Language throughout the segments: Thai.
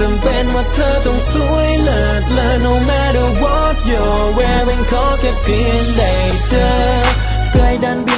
จำเป็นว่าเธอต้องสวยเลิศเลอ no matter what you're wearing ขอแค่เพียงได้เจอใกล้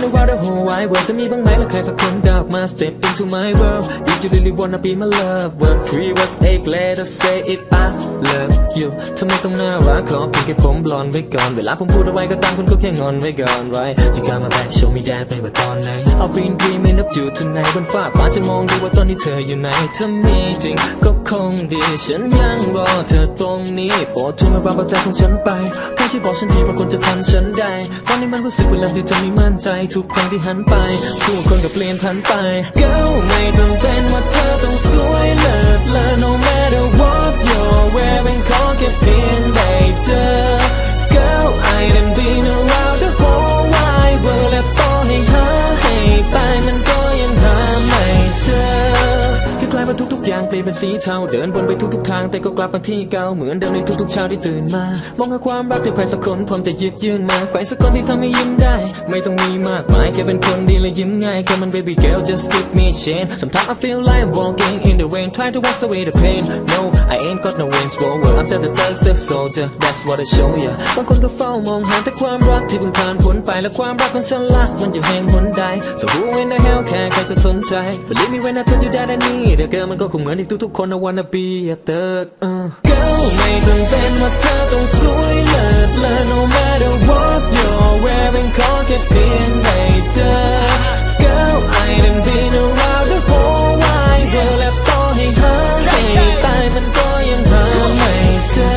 ดันบิน around the whole wide world จะมีบ้างไหมล่ะใครสักคนดอกมา step into my world if you really wanna be my love word three words eight letters say it I love you ทำไมต้องน่ารักขอเพียงแค่ผมบลอนไว้ก่อน เวลาผมพูดอะไรก็ตามคุณก็แค่งอนไว้ก่อน right you got my back show me that ไม่ว่าตอนไหน I've been dreaming of you tonight บนฟ้าฟ้าฉันมองดูว่าตอนนี้เธออยู่ไหนถ้ามีจริงก็คงดีฉันยังรอเธอตรงนี้โปรดช่วยมาบังเอาใจของฉันไปแค่ช่วยบอกฉันทีว่าคนจะทันฉันได้ ตอนนี้มันรู้สึกเวลาที่เธอไม่มั่นใจทุกครั้งที่หันไปผู้คนก็เปลี่ยนผันไป เก้าไม่จำเป็นว่าเธอ สีเทาเดินบนไปทุกๆทางแต่ก็กลับมาที่เก่าเหมือนเดิมในทุกๆเช้าที่ตื่นมา มองหาความรักที่ใครสักคนผมจะหยิบยื่นมาใครสักคนที่ทำให้ยิ้มได้ ไม่ต้องมีมากมายแค่เป็นคนดีและยิ้มง่าย Come on baby girl just give me a chance Sometimes I feel like walking in the rain trying to wash away the pain No I ain't got no wings for well I'm just a thug thug soldier that's what I show ya บางคนก็เฝ้ามองหาแต่ความรักที่เพิ่งผ่านพ้นไปและความรักของฉันละมันอยู่แห่งหนใด So who in the hell แค่ใครจะสนใจ Believe me when I tell you that I need a girl มันก็คงเหมือนที่ทุกคน I wanna be a thug uh. Girl ไม่จำเป็นว่าเธอต้องสวยเลิศเลอ No matter what you're wearing ขอแค่เพียงได้เจอ Girl I done been around the whole wide world และต่อให้หาให้ตายมันก็ยังหาไม่เจอ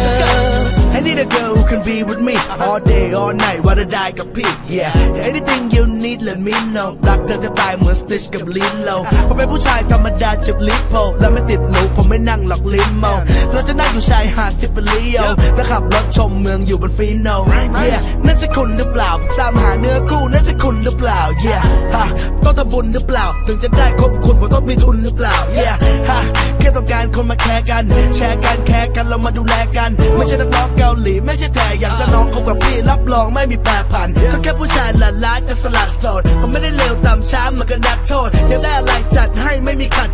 I need a girl who can be with me all day all night ว่าจะได้กับพี่ yeah anything you need let me know รักเธอจะตายเหมือน Stitch กับลิ้นโลผมเป็นผู้ชายธรรมดาจิบลิปโพและไม่ติดหรูผมไม่นั่งหลอกลิมโมเราจะนั่งอยู่ชายหาดซิปเปอรีโอและขับรถชมเมืองอยู่บนฟีโน yeah นั่นจะคุณหรือเปล่า ตามหาเนื้อคู่นั่นจะคุณหรือเปล่า yeah ฮะต้องทำบุญหรือเปล่า ถึงจะได้คบคุณผมต้องมีทุนหรือเปล่า yeah ฮะแค่ต้องการคนมาแคร์กัน แชร์กันแคร์กันเรามาดูแลกัน ไม่ใช่นักร้องเกาหลีไม่ใช่แต่อยากจะลองคบกับพี่รับรองไม่มีแปรผันก็แค่ผู้ชายละล้าจะสลัดสดผมไม่ได้เลวต่ำช้าเหมือนกับนักโทษอยากได้อะไรจัดให้ไม่มีขัด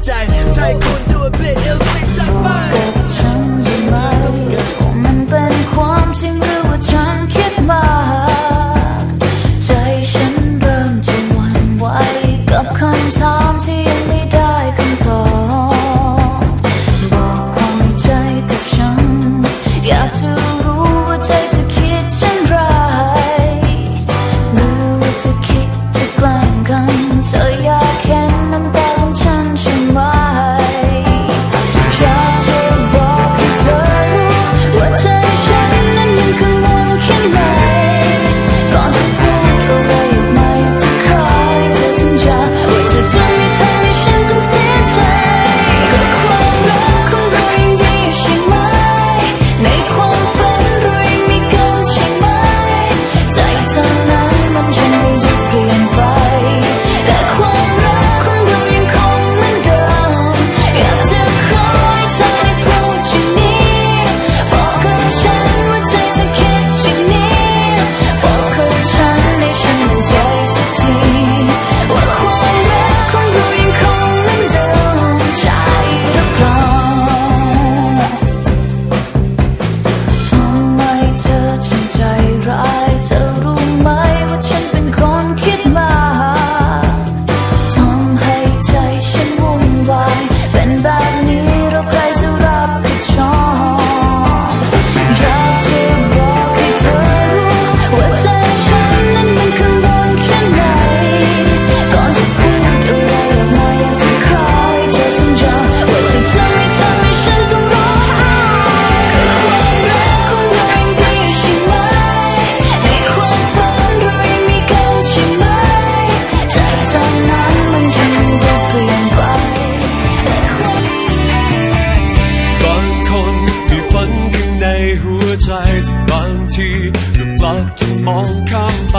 ก็กจะมองข้ามไป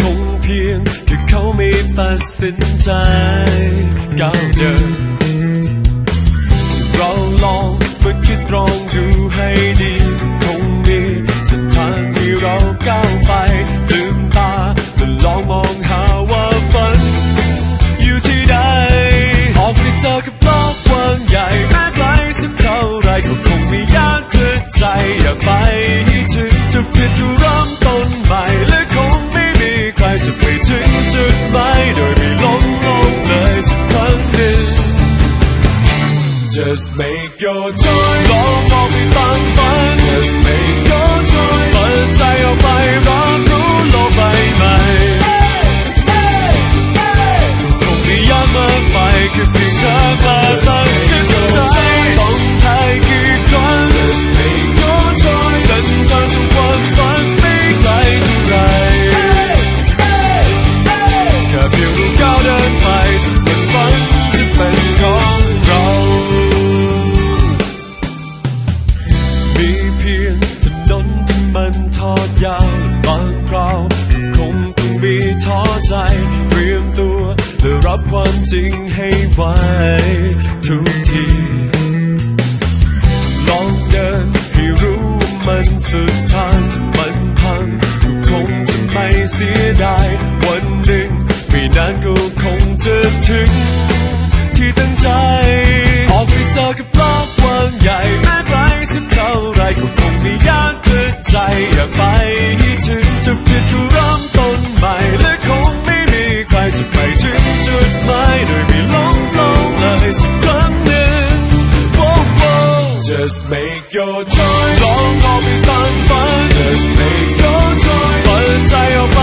คงเพียงแค่เขาไม่ตัดสินใจก้าวเดินเราลองมาคิดลองดูให้ หวทุกทีลองเดินให้รู้มันสุดทางมันพังก็คงจะไม่เสียดายวันหนึ่งไม่นานก็คงจะถึง ที่ตั้งใจ ออกไปเจอกับโลกกว้างใหญ่แม้ไกลสักเท่าไรก็คงไม่ยากเกินใจอยากไปให้ถึงจุดผิดก็เริ่มต้นใหม่และ Just make your choice ลองออกไปตามฝัน Just make your choice เปิดใจออกไ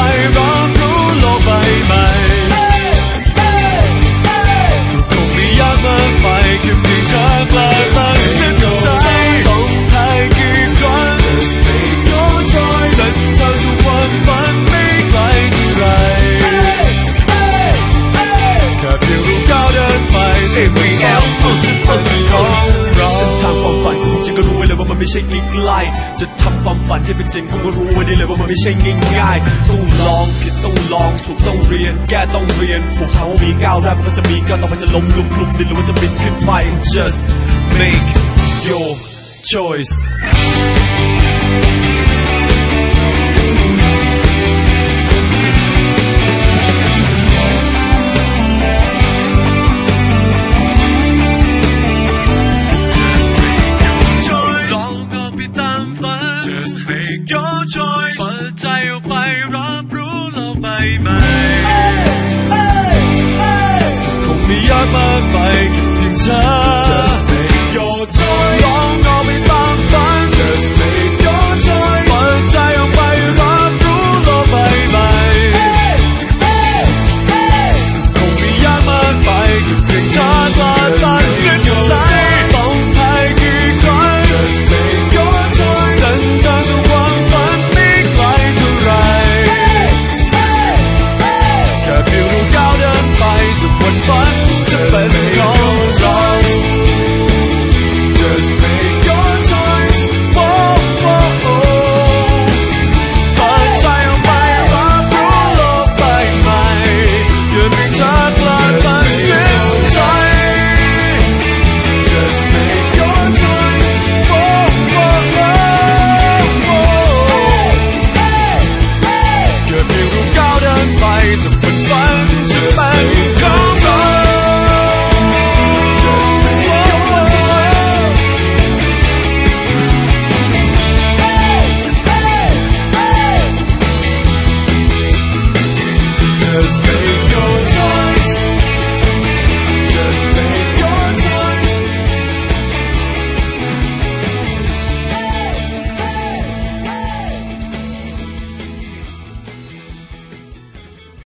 จะทำความฝันให้เป็นจริงผมก็รู้ไว้ได้เลยว่ามันไม่ใช่ง่ายๆต้องลองผิดต้องลองถูกต้องเรียน แก้ต้องเรียนพวกเขามีก้าวแรกมันก็จะมีก้าวต่อไปจะล้มลุกลุกดินหรือว่าจะบินขึ้นไป just make your choice